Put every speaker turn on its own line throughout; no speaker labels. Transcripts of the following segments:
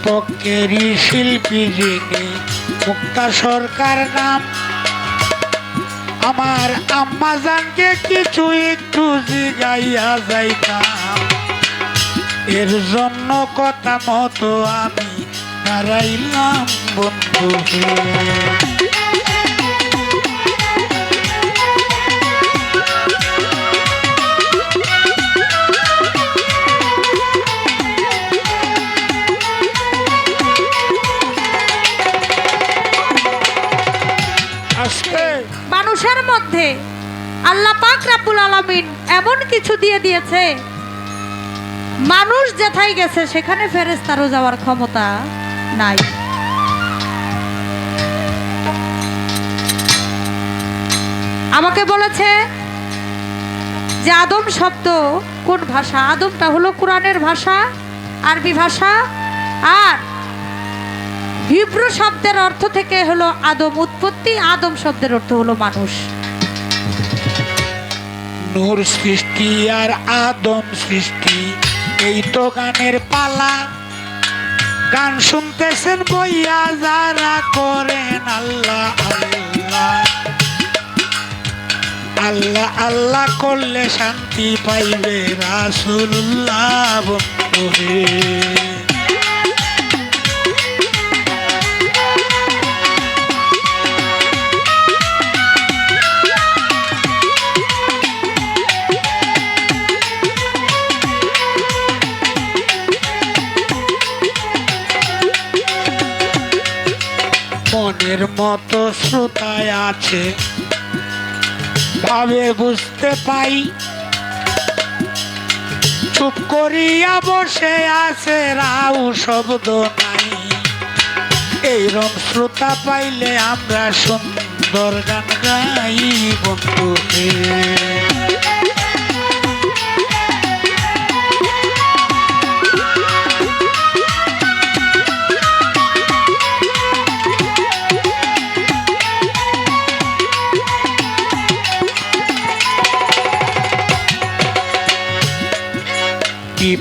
বিপক্ষেরই শিল্পী যিনি মুক্তা সরকার নাম। আমার আম্মা জানকে কিছু একটু জিগাইয়া যাইতাম। এর জন্য কথা মতো আমি দাঁড়াইলাম বন্ধু
মধ্যে আল্লাহ পাক রাব্বুল আলামিন এমন কিছু দিয়ে দিয়েছে। মানুষ যেথায় গেছে, সেখানে ফেরেশতারও যাওয়ার ক্ষমতা নাই। আমাকে বলেছে যে আদম শব্দ কোন ভাষা? আদমটা হলো কোরআনের ভাষা, আরবি ভাষা, আর হিব্রু শব্দের অর্থ থেকে হলো আদম উৎপত্তি, আদম শব্দের অর্থ হলো মানুষ।
নূর সৃষ্টি আর আদম সৃষ্টি। এই তো গানের পালা। গান শুনতেছেন বইয়া, যারা করেন আল্লাহ আল্লাহ। আল্লাহ আল্লাহ করলে শান্তি পাইবে রাসুল্লাহ বন্ধু মনের মতো শ্রোতায় আছে। ভাবে বুঝতে পাই। চুপ করিয়া বসে আছে রাউ শব্দ নাই। এই রম শ্রোতা পাইলে আমরা সুন্দর গান গাই বন্ধু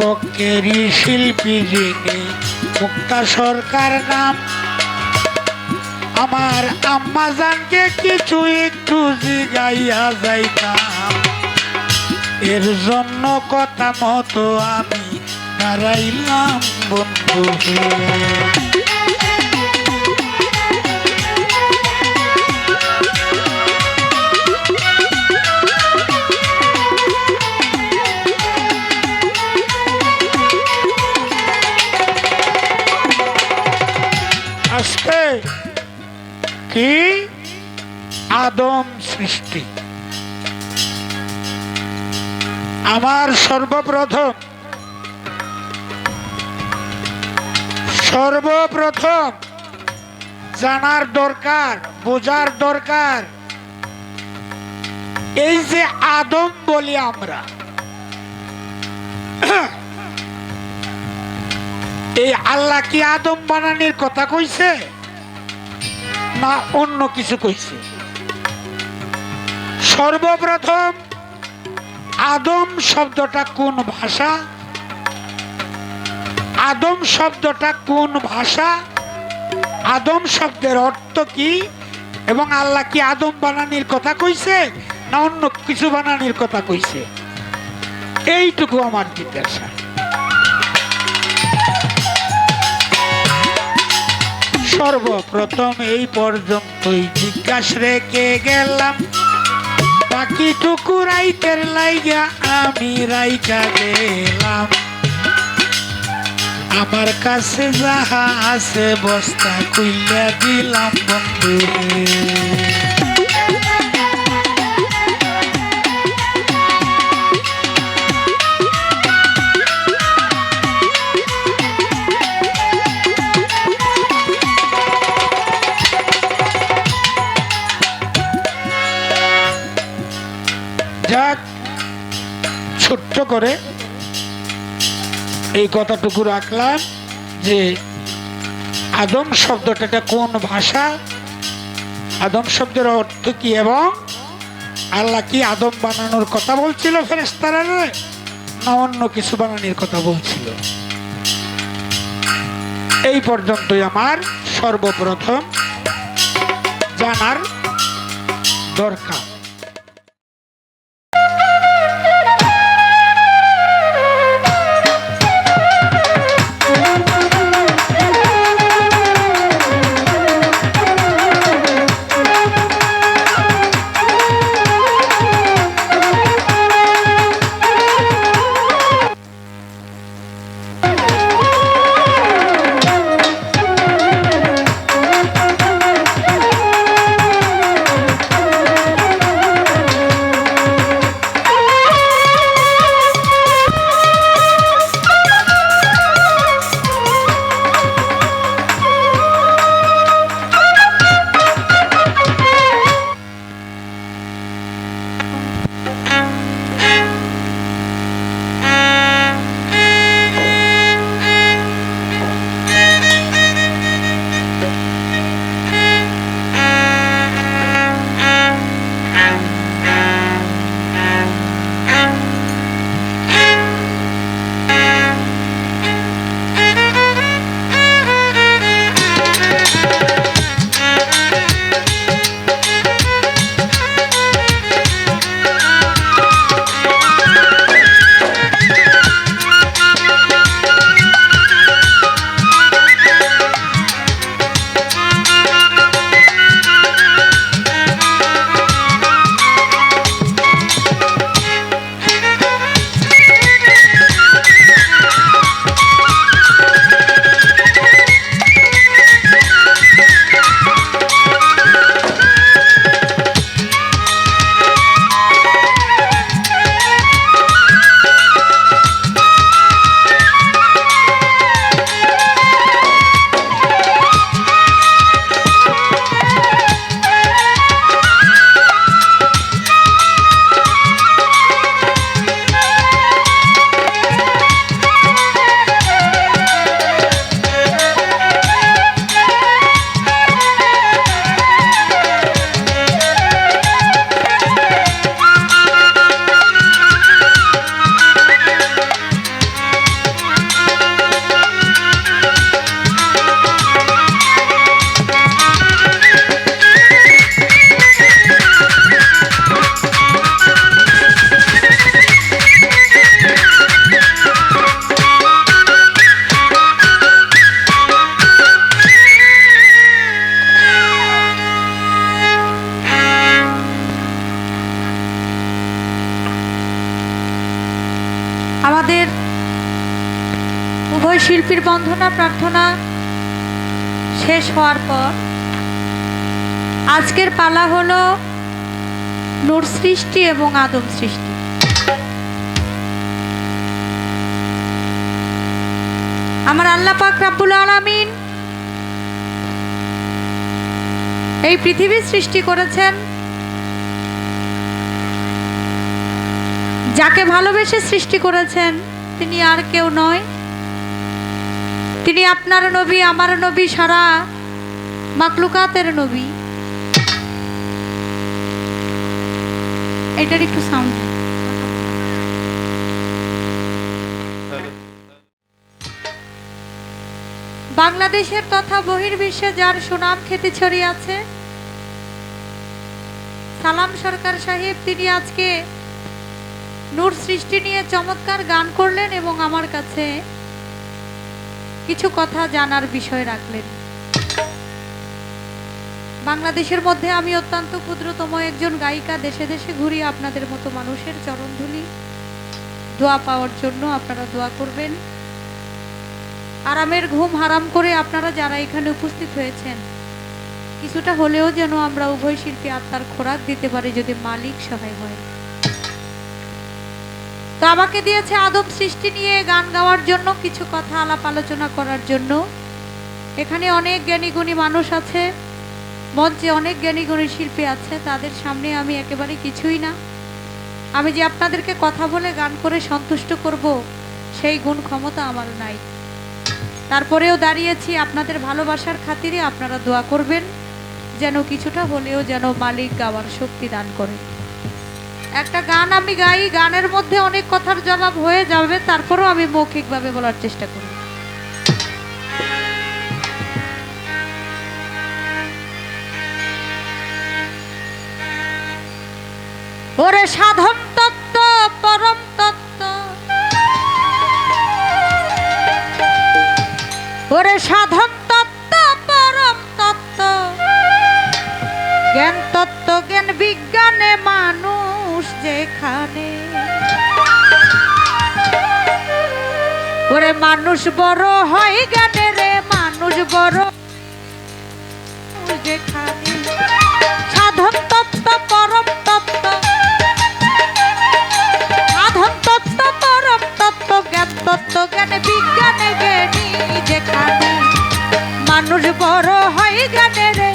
হে। বিপক্ষেরই শিল্পী যিনি মুক্তা সরকার নাম আমার আম্মা জানকে কিছু একটু জিগাইয়া যাইতাম এর জন্য কথা মতো আমি দাঁড়াইলাম বন্ধু কি? আদম সৃষ্টি। আমার সর্বপ্রথম। সর্বপ্রথম জানার দরকার, বোঝার দরকার। এই যে আদম বলি আমরা, এই আল্লাহ কি আদম বানানির কথা কইছে? না অন্য কিছু কইছে। সর্বপ্রথম আদম শব্দটা কোন ভাষা? আদম শব্দটা কোন ভাষা? আদম শব্দের অর্থ কি? এবং আল্লাহ কি আদম বানানির কথা কইছে না অন্য কিছু বানানির কথা কইছে? এইটুকু আমার জিজ্ঞাসা। সর্বপ্রথম এই পর্যন্তই জিজ্ঞাসা রেখে গেলাম, বাকি টুকু রাইতের লাইগা আমি রাইকা গেলাম। আমার কাছে যাহা আছে বস্তা কুইয়া দিলাম বন্ধু ছোট্ট করে এই কথাটুকু রাখলাম যে আদম শব্দটা কোন ভাষা? আদম শব্দের অর্থ কি এবং আল্লাহ কি আদম বানানোর কথা বলছিল ফেরেস্তারা না অন্য কিছু বানানোর কথা বলছিল? এই পর্যন্তই আমার সর্বপ্রথম জানার দরকার।
শেষ হওয়ার পর আজকের পালা হলো নূর সৃষ্টি এবং আদম সৃষ্টি। আমার আল্লাহ পাক রাব্বুল আলামিন এই পৃথিবী সৃষ্টি করেছেন যাকে ভালোবেসে সৃষ্টি করেছেন, তিনি আর কেউ নয় তিনি আপনার নবী, আমার নবী সারা মাকলুকাতের নবী। এটার একটু সাউন্ড বাংলাদেশের তথা বহির্বিশ্বে যার সুনাম খ্যাতি ছড়িয়ে আছে, সালাম সরকার সাহেব, তিনি আজকে নূর সৃষ্টি নিয়ে চমৎকার গান করলেন এবং আমার কাছে কিছু কথা জানার বিষয় রাখলেন। বাংলাদেশের মধ্যে আমি অত্যন্ত ক্ষুদ্রতম একজন গায়িকা। দেশে দেশে ঘুরি, আপনাদের মতো মানুষের চরণধুলি দোয়া পাওয়ার জন্য আপনারা দোয়া করবেন। আরামের ঘুম হারাম করে আপনারা যারা এখানে উপস্থিত হয়েছেন, কিছুটা হলেও যেন আমরা উভয় শিল্পী আত্মার খোরাক দিতে পারি যদি মালিক সহায় হয়। তো আমাকে দিয়েছে আদম সৃষ্টি নিয়ে গান গাওয়ার জন্য, কিছু কথা আলাপ আলোচনা করার জন্য। এখানে অনেক জ্ঞানীগুণী মানুষ আছে মঞ্চে অনেক জ্ঞানীগুণী শিল্পী আছে, তাদের সামনে আমি একেবারে কিছুই না। আমি যে আপনাদেরকে কথা বলে গান করে সন্তুষ্ট করব, সেই গুণ ক্ষমতা আমার নাই। তারপরেও দাঁড়িয়েছি আপনাদের ভালোবাসার খাতিরে, আপনারা দোয়া করবেন, যেন কিছুটা হলেও যেন মালিক গাওয়ার শক্তি দান করে একটা গান আমি গাই, গানের মধ্যে অনেক কথার জবাব হয়ে যাবে, তারপরও আমি মৌখিকভাবে বলার চেষ্টা করি। ওরে সাধন মানুষ বড় হয় জ্ঞানে রে, মানুষ বড় যেখানে। সাধন তত্ত্ব, পরম তত্ত্ব। সাধন তত্ত্ব, পরম তত্ত্ব, জ্ঞান তত্ত্ব, জ্ঞান বিজ্ঞানে জ্ঞানী যেখানে। মানুষ বড় হয় জ্ঞানে রে,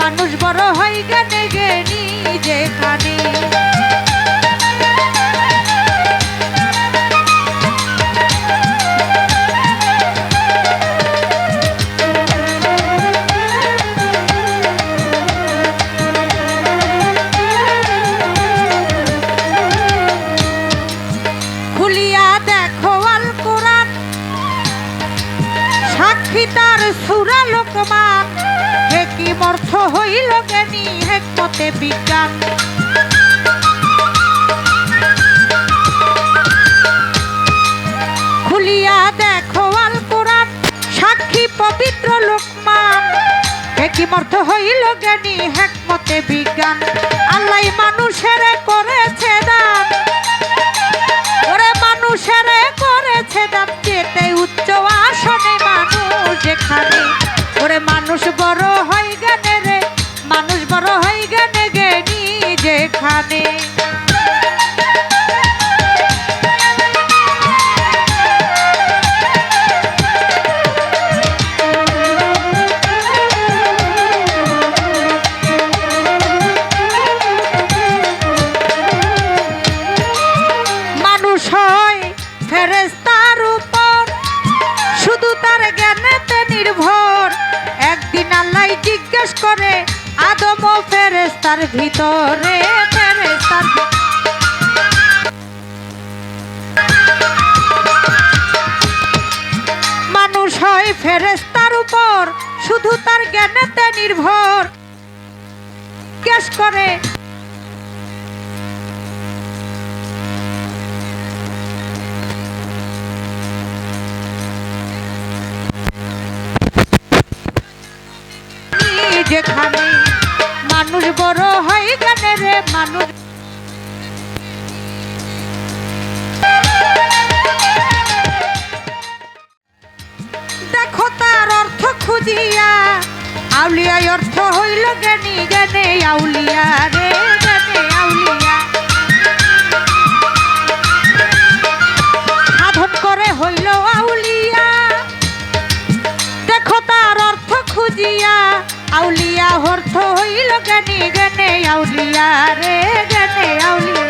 মানুষ বড় হয় জ্ঞানে জ্ঞানী যেখানে। সুরা লোকমান হে মর্থ হইল জ্ঞানী হেকমতে বিজ্ঞান খুলিয়া দেখো আল কোরআন, সাক্ষী পবিত্র লোকমান। মর্থ হইল জ্ঞানী বিজ্ঞান আল্লাহ মানুষের করেছে দান। ওরে মানুষের করেছে দাম যেতে উচ্চ আসনে মানুষ যেখানে শুধু তার জ্ঞানেতে নির্ভর। কেস করে। যেখানে মানুষ বড় হয় জ্ঞানে রে মানুষ দেখো তার অর্থ খুঁজিয়া, আউলিয়ায় অর্থ হইল জ্ঞানী, জ্ঞানে আউলিয়া রে, জ্ঞানে আউলিয়া। সাধন করে হইল আউলিয়া। দেখো তার অর্থ খুঁজিয়া, আউলিয়া অর্থ হইল জ্ঞানী, জ্ঞানে আউলিয়া রে, জ্ঞানে আউলিয়া।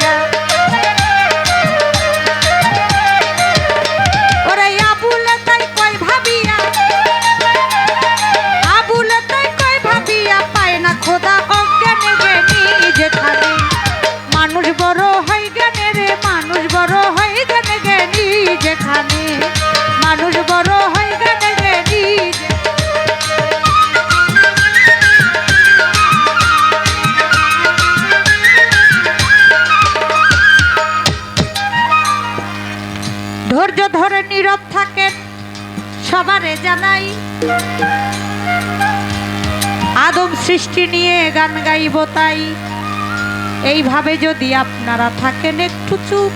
答 আদম সৃষ্টি নিয়ে গান গাইব তাই। এইভাবে যদি আপনারা থাকেন একটু চুপ।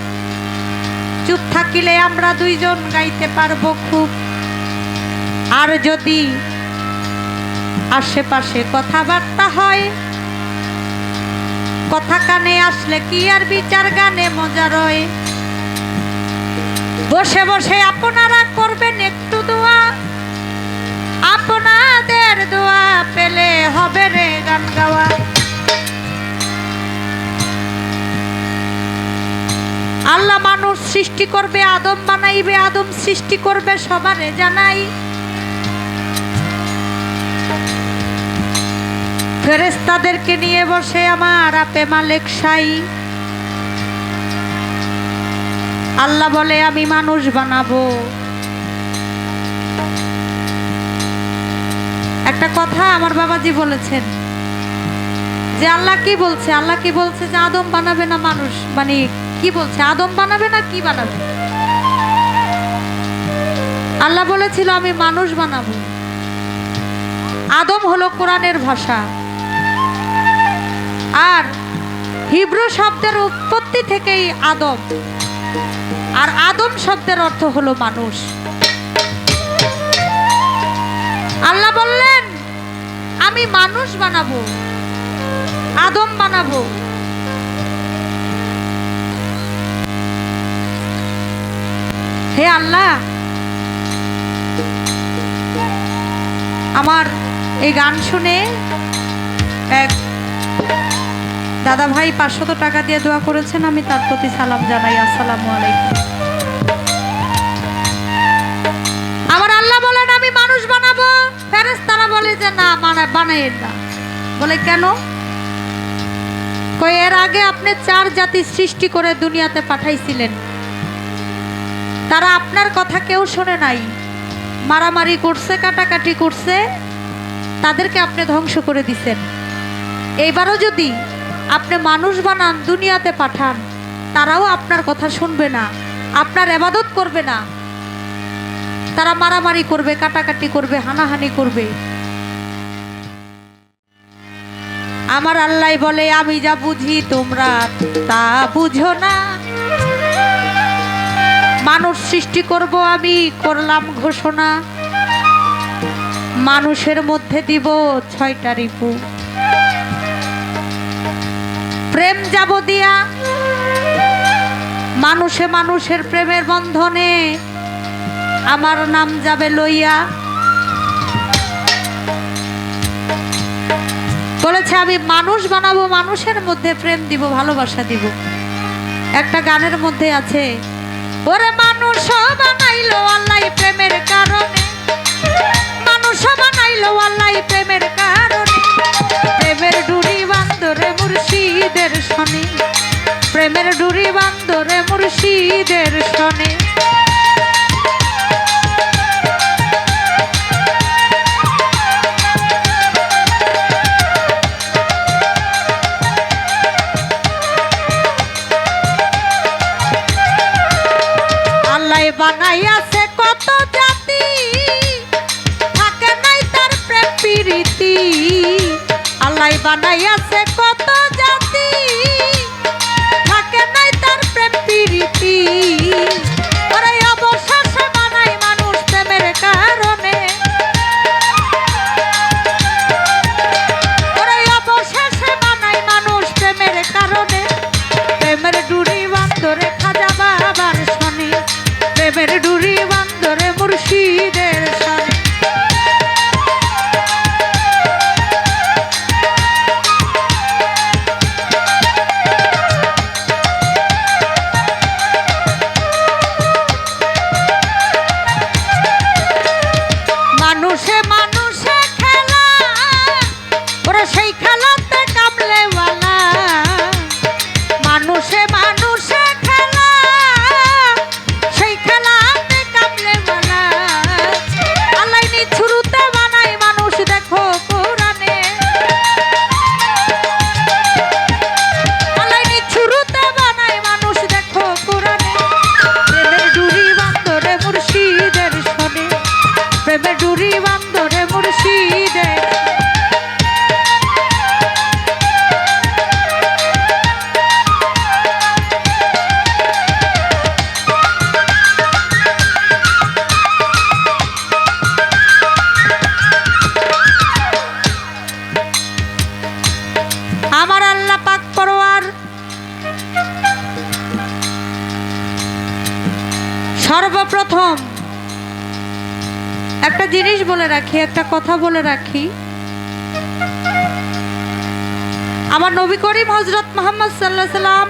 চুপ থাকিলে আমরা দুইজন গাইতে পারব খুব। আর যদি আশেপাশে কথাবার্তা হয়, কথা কানে আসলে কি আর বিচার, গানে মজা রয়। বসে বসে আপনারা করবেন একটু দোয়া। আপনাদের দোয়া পেলে হবে রে গান গাওয়া। আল্লাহ মানুষ সৃষ্টি করবে, আদম বানাইবে, আদম সৃষ্টি করবে, সবারে জানাই। ফেরেস্তাদেরকে নিয়ে বসে আমার আপে মালেক সাই। আল্লাহ বলে, আমি মানুষ বানাবো। একটা কথা আমার বাবাজি বলেছেন যে আল্লাহ কি বলছে? আল্লাহ কি বলছে যে আদম বানাবে না মানুষ? মানে কি বলছে? আদম বানাবে না কি বানাবে? আল্লাহ বলেছিল, আমি মানুষ বানাবো। আদম হলো কোরআনের ভাষা। আর হিব্রু শব্দের উৎপত্তি থেকেই আদম। আর আদম শব্দের অর্থ হলো মানুষ। আল্লাহ বললেন আমি মানুষ বানাবো, আদম বানাবো। হে আল্লাহ, আমার এই গান শুনে এক দাদা ভাই পাঁচশত টাকা দিয়ে দোয়া করেছেন, আমি তার প্রতি সালাম জানাই। আসসালামু আলাইকুম। ফেরেস তারা বলে যে, না, বানা বানাই না। বলে, কেন? কই এর আগে আপনি চার জাতি সৃষ্টি করে দুনিয়াতে পাঠাইছিলেন। তারা আপনার কথা কেউ শোনে নাই। মারামারি করছে, কাটাকাটি করছে, তাদেরকে আপনি ধ্বংস করে দিছেন। এইবারও যদি আপনি মানুষ বানান, দুনিয়াতে পাঠান, তারাও আপনার কথা শুনবে না, আপনার এবাদত করবে না। তারা মারামারি করবে, কাটাকাটি করবে, হানাহানি করবে। আমার আল্লাহ বলে, আমি যা বুঝি তোমরা তা বুঝো না। মানুষ সৃষ্টি করব আমি, করলাম ঘোষণা। মানুষের মধ্যে দিব ছয়টা রিপু। প্রেম যাব দিয়া মানুষে মানুষের প্রেমের বন্ধনে আমার নাম যাবে লইয়া। বলেছে, আমি মানুষ বানাবো, মানুষের মধ্যে প্রেম দিব, ভালোবাসা দিব। একটা গানের মধ্যে আছে, ওরে মানুষ বানাইলো আল্লাহ প্রেমের কারণে। মানুষ বানাইলো আল্লাহ প্রেমের কারণে। প্রেমের ডুরি বান্দরে মুর্শিদের শনি। প্রেমের ডুরি বান্দরে মুর্শিদের শনি। আল্লাহ বানাইয়াছে কত জাতি। থাকে নাই তার প্রেম প্রীতি। আমার আল্লাহ পাক পরোয়ার। সর্বপ্রথম একটা জিনিস বলে রাখি, একটা কথা বলে রাখি। আমার নবী করিম হজরত মোহাম্মদ সাল্লাহ সাল্লাম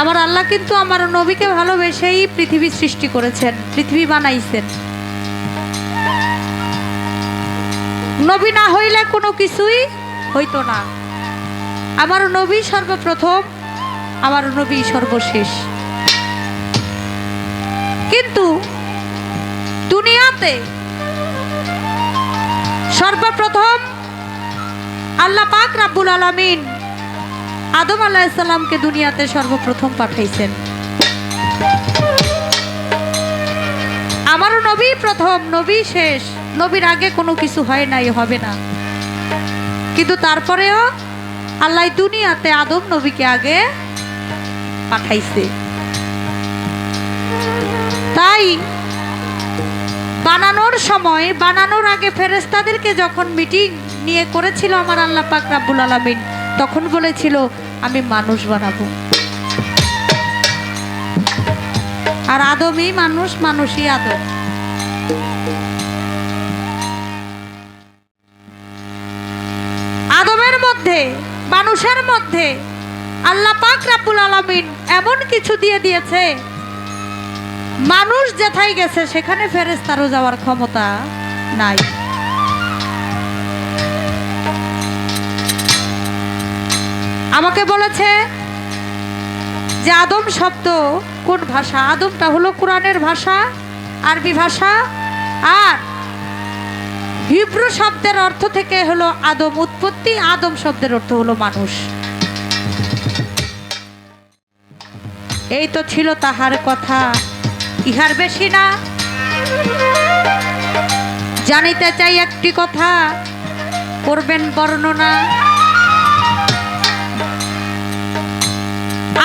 আমার আল্লাহ কিন্তু আমার নবীকে ভালোবেসেই পৃথিবী সৃষ্টি করেছেন, পৃথিবী বানাইছেন। নবী না হইলে কোনো কিছুই হইতো না। আমার নবী সর্বপ্রথম আমার নবী সর্বশেষ। কিন্তু দুনিয়াতে সর্বপ্রথম আল্লাহ পাক রাব্বুল আলামিন আদম আলাহিসাল্লামকে দুনিয়াতে সর্বপ্রথম পাঠাইছেন। আমারও নবী প্রথম, নবী শেষ, নবীর আগে কোনো কিছু হয় নাই, হবে না। কিন্তু তারপরেও আল্লাহ দুনিয়াতে আদম নবীকে আগে পাঠাইছে। তাই বানানোর সময়, বানানোর আগে ফেরেস্তাদেরকে যখন মিটিং নিয়ে করেছিল আমার আল্লাহ পাক রাব্বুল আলামিন, তখন বলেছিল, আমি মানুষ বানাবো। আর আদমই মানুষ, মানুষই আদম। আদমের মধ্যে, মানুষের মধ্যে আল্লাহ পাক রাব্বুল আলামিন এমন কিছু দিয়ে দিয়েছে। মানুষ যেথায় গেছে, সেখানে ফেরেস্তারও যাওয়ার ক্ষমতা নাই। আমাকে বলেছে যে আদম শব্দ কোন ভাষা? আদমটা হলো কোরআনের ভাষা, আরবি ভাষা, আর হিব্রু শব্দের অর্থ থেকে হলো আদম উৎপত্তি, আদম শব্দের অর্থ হলো মানুষ। এই তো ছিল তাহার কথা। ইহার বেশি না। জানিতে চাই একটি কথা, করবেন বর্ণনা।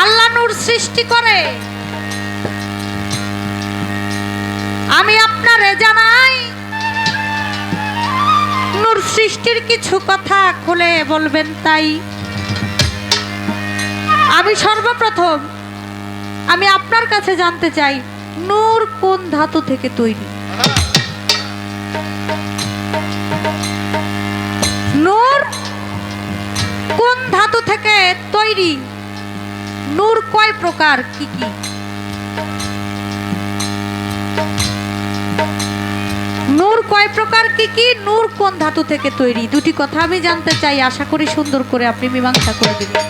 আল্লাহ নূর সৃষ্টি করে। আমি আপনারে জানাই সৃষ্টির কিছু কথা খুলে বলবেন তাই। আমি সর্বপ্রথম, আমি আপনার কাছে জানতে চাই, নূর কোন ধাতু থেকে তৈরি? নূর কোন ধাতু থেকে তৈরি? নূর কয় প্রকার, কি কি? নূর কয় প্রকার, কি কি? নূর কোন ধাতু থেকে তৈরি? দুটি কথা আমি জানতে চাই, আশা করি সুন্দর করে আপনি মীমাংসা করে দিবেন।